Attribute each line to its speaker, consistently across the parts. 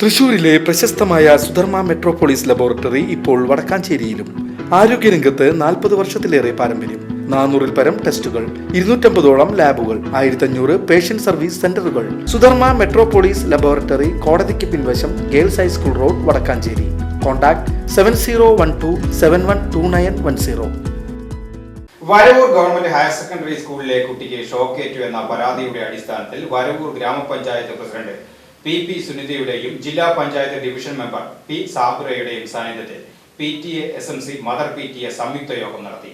Speaker 1: തൃശൂരിലെ പ്രശസ്തമായ Sudharma metropolis laboratory ഇപ്പോൾ വടക്കാഞ്ചേരിയിലും. ആരോഗ്യരംഗത്ത് നാൽപ്പത് വർഷത്തിലേറെ പാരമ്പര്യം. നാനൂറിൽ പരം ടെസ്റ്റുകൾ ഇരുന്നൂറ്റമ്പതോളം ലാബുകൾ ആയിരത്തഞ്ഞൂറ് പേഷ്യന്റ് സർവീസ് സെന്ററുകൾ. സുധർമ്മ മെട്രോപോളിസ് ലബോറട്ടറി കോടതിക്ക് പിൻവശം girls high school road Vadakkanchery. Contact seven zero one two seven one two nine one zero.
Speaker 2: Varavoor government higher secondary സ്കൂളിലെ കുട്ടിക്ക് ഷോക്കേറ്റു എന്ന പരാതിയുടെ അടിസ്ഥാനത്തിൽ വരവൂർ ഗ്രാമപഞ്ചായത്ത് പ്രസിഡന്റ് പി പി സുനിതയുടെയും ജില്ലാ പഞ്ചായത്ത് ഡിവിഷൻ മെമ്പർ പി സാബുറയുടെയും സാന്നിധ്യത്തിൽ P T A S M C mother P T A സംയുക്ത യോഗം നടത്തി.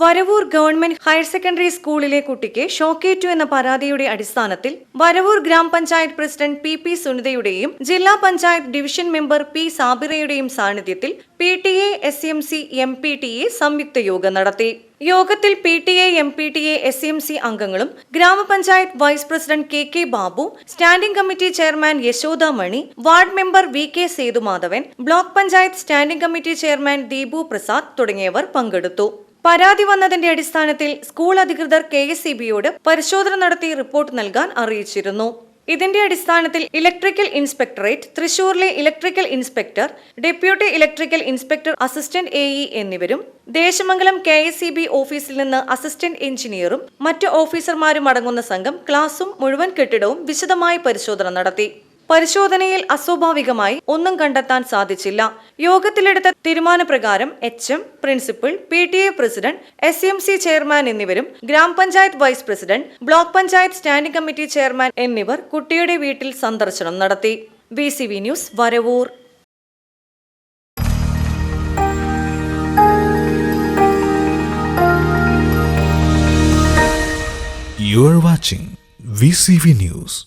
Speaker 3: വരവൂർ ഗവൺമെന്റ് ഹയർ സെക്കൻഡറി സ്കൂളിലെ കുട്ടിക്ക് ഷോക്കേറ്റു എന്ന പരാതിയുടെ അടിസ്ഥാനത്തിൽ വരവൂർ ഗ്രാമപഞ്ചായത്ത് പ്രസിഡന്റ് പി പി സുനിതയുടെയും ജില്ലാ പഞ്ചായത്ത് ഡിവിഷൻ മെമ്പർ പി സാബിറയുടെയും സാന്നിധ്യത്തിൽ P T A S M C M P T A സംയുക്ത യോഗം നടത്തി. യോഗത്തിൽ P T A M P T A S M C അംഗങ്ങളും ഗ്രാമപഞ്ചായത്ത് vice president K K Babu standing committee chairman Yashoda Mani ward member V K Sethumadhavan block panchayat standing committee chairman Deepu Prasad തുടങ്ങിയവർ പങ്കെടുത്തു. പരാതി വന്നതിന്റെ അടിസ്ഥാനത്തിൽ school അധികൃതർ K S പരിശോധന നടത്തി റിപ്പോർട്ട് നൽകാൻ അറിയിച്ചിരുന്നു. ഇതിന്റെ അടിസ്ഥാനത്തിൽ ഇലക്ട്രിക്കൽ ഇൻസ്പെക്ടറേറ്റ് തൃശൂരിലെ electrical inspector deputy electrical inspector assistant A E എന്നിവരും Desamangalam K S C B ഓഫീസിൽ നിന്ന് അസിസ്റ്റന്റ് എഞ്ചിനീയറും മറ്റ് ഓഫീസർമാരും അടങ്ങുന്ന സംഘം ക്ലാസും മുഴുവൻ കെട്ടിടവും വിശദമായി പരിശോധന നടത്തി. പരിശോധനയിൽ അസ്വാഭാവികമായി ഒന്നും കണ്ടെത്താൻ സാധിച്ചില്ല. യോഗത്തിലെടുത്ത തീരുമാനപ്രകാരം H M principal P T A president S M C chairman എന്നിവരും ഗ്രാമപഞ്ചായത്ത് vice president block panchayat standing committee chairman എന്നിവർ കുട്ടിയുടെ വീട്ടിൽ സന്ദർശനം നടത്തി. B C V news Varavoor.
Speaker 4: You are watching VCV News.